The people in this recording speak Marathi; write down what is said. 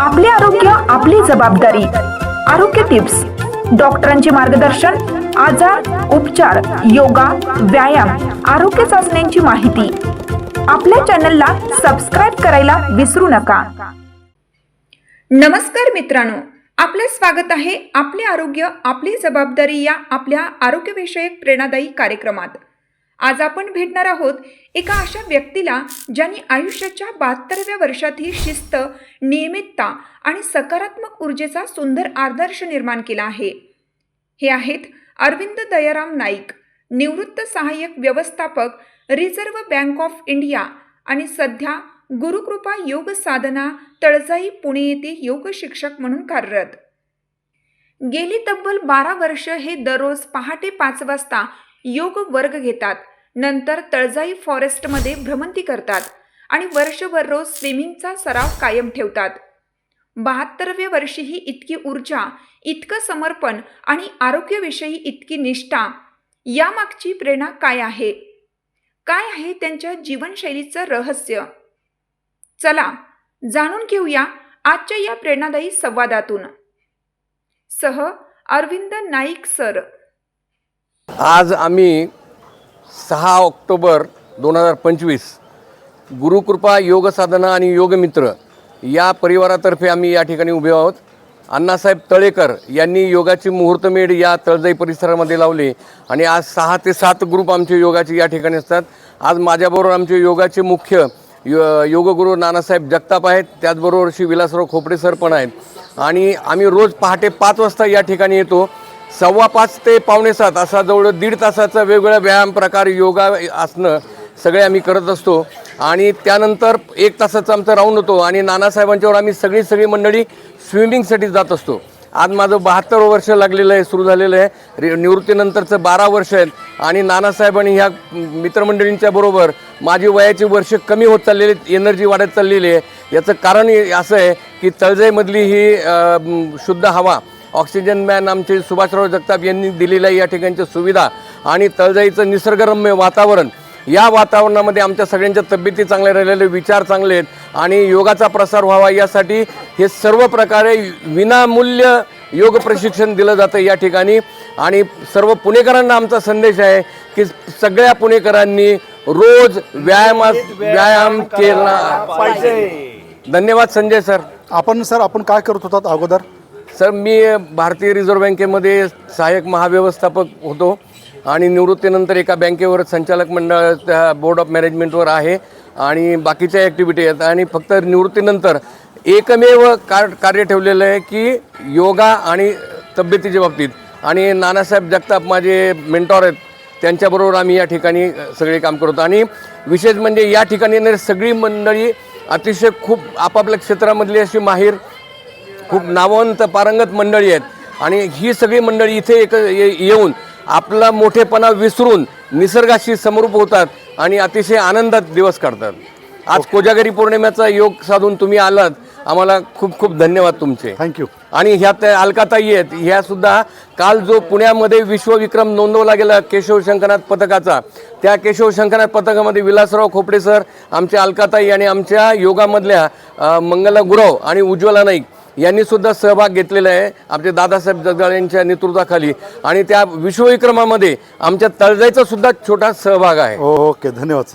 आपले आरोग्य आपली जबाबदारी. आरोग्य टिप्स. डॉक्टरांचे मार्गदर्शन आजार उपचार योगा व्यायाम आरोग्य चाचण्यांची माहिती. आपल्या चॅनलला सबस्क्राईब करायला विसरू नका. नमस्कार मित्रांनो. आपले स्वागत आहे आपले आरोग्य आपली जबाबदारी या आपल्या आरोग्यविषयक प्रेरणादायी कार्यक्रमात. आज आपण भेटणार आहोत एका अशा व्यक्तीला ज्यांनी आयुष्याच्या बहात्तरव्या वर्षातही शिस्त नियमितता आणि सकारात्मक ऊर्जेचा सुंदर आदर्श निर्माण केला आहे. हे आहेत अरविंद दयाराम नाईक निवृत्त सहाय्यक व्यवस्थापक रिझर्व्ह बँक ऑफ इंडिया आणि सध्या गुरुकृपा योग साधना तळजाई पुणे येथे योग शिक्षक म्हणून कार्यरत. गेली तब्बल बारा वर्ष हे दररोज पहाटे पाच वाजता योग वर्ग घेतात. नंतर तळजाई फॉरेस्टमध्ये भ्रमंती करतात आणि वर्षभर रोज स्विमिंगचा सराव कायम ठेवतात. बहात्तरव्या वर्षी ही इतकी ऊर्जा इतकं समर्पण आणि आरोग्याविषयी इतकी निष्ठा यामागची प्रेरणा काय आहे? काय आहे त्यांच्या जीवनशैलीचं रहस्य? चला जाणून घेऊया आजच्या या प्रेरणादायी संवादातून. सह अरविंद नाईक सर. आज आम्ही सहा ऑक्टोबर दोन हजार पंचवीस. गुरुकृपा योग साधना आणि योगमित्र या परिवारातर्फे आम्ही या ठिकाणी उभे आहोत. अण्णासाहेब तळेकर यांनी योगाची मुहूर्तमेढ या तळजाई परिसरामध्ये लावली आणि आज सहा ते सात ग्रुप आमचे योगाचे या ठिकाणी असतात. आज माझ्याबरोबर आमचे योगाचे मुख्य यो योगगुरू नानासाहेब जगताप आहेत. त्याचबरोबर श्री विलासराव खोपडे सर पण आहेत. आणि आम्ही रोज पहाटे पाच वाजता या ठिकाणी येतो. सव्वा पाच ते पावणे सात असा जवळ दीड तासाचा वेगवेगळ्या व्यायाम प्रकार योगा असणं सगळे आम्ही करत असतो. आणि त्यानंतर एक तासाचा आमचा राऊंड होतो आणि नानासाहेबांच्यावर आम्ही सगळी सगळी मंडळी स्विमिंगसाठी जात असतो. आज माझं बहात्तर वर्ष लागलेलं आहे सुरू झालेलं आहे. रि निवृत्तीनंतरचं बारा वर्ष आहेत. आणि नानासाहेबांनी ह्या मित्रमंडळींच्या बरोबर माझी वयाची वर्ष कमी होत चाललेली आहेत एनर्जी वाढत चाललेली आहे. याचं कारण असं आहे की तळजाईमधली ही शुद्ध हवा ऑक्सिजन मॅन आमचे सुभाषराव जगताप यांनी दिलेल्या या ठिकाणच्या सुविधा आणि तळजाईचं निसर्गरम्य वातावरण या वातावरणामध्ये आमच्या सगळ्यांच्या तब्येती चांगल्या राहिलेले विचार चांगले आहेत आणि योगाचा प्रसार व्हावा यासाठी हे सर्व प्रकारे विनामूल्य योग प्रशिक्षण दिलं जातं या ठिकाणी. आणि सर्व पुणेकरांना आमचा संदेश आहे की सगळ्या पुणेकरांनी रोज व्यायामा व्यायाम केला पाहिजे. धन्यवाद संजय सर. आपण सर आपण काय करत होतात अगोदर? सर मी भारतीय रिझर्व्ह बँकेमध्ये सहाय्यक महाव्यवस्थापक होतो आणि निवृत्तीनंतर एका बँकेवर संचालक मंडळ त्या बोर्ड ऑफ मॅनेजमेंटवर आहे आणि बाकीच्या ॲक्टिव्हिटी आहेत. आणि फक्त निवृत्तीनंतर एकमेव कार कार्य ठेवलेलं आहे की योगा आणि तब्येतीच्या बाबतीत. आणि नानासाहेब जगताप माझे मेंटॉर आहेत. त्यांच्याबरोबर आम्ही या ठिकाणी सगळे काम करतो. आणि विशेष म्हणजे या ठिकाणी सगळी मंडळी अतिशय खूप आपापल्या क्षेत्रामधली अशी माहीर खूप नामवंत पारंगत मंडळी आहेत. आणि ही सगळी मंडळी इथे एक ये- येऊन आपला मोठेपणा विसरून निसर्गाशी समरूप होतात आणि अतिशय आनंदात दिवस काढतात. आज कोजागरी पौर्णिमेचा योग साधून तुम्ही आलात. आम्हाला खूप खूप धन्यवाद तुमचे. थँक्यू आणि ह्यात अलकाताई आहेत. ह्या सुद्धा काल जो पुण्यामध्ये विश्वविक्रम नोंदवला गेला केशव शंकरनाथ पथकाचा त्या केशव शंकरनाथ पथकामध्ये विलासराव खोपडे सर आमच्या अलकाताई आणि आमच्या योगामधल्या मंगला गुरव आणि उज्ज्वला नाईक यांनीसुद्धा सहभाग घेतलेला आहे आमचे दादासाहेब जगदाळे यांच्या नेतृत्वाखाली. आणि त्या विश्वविक्रमामध्ये आमच्या तळजाईचा सुद्धा छोटा सहभाग आहे. हो, हो, ओके धन्यवाद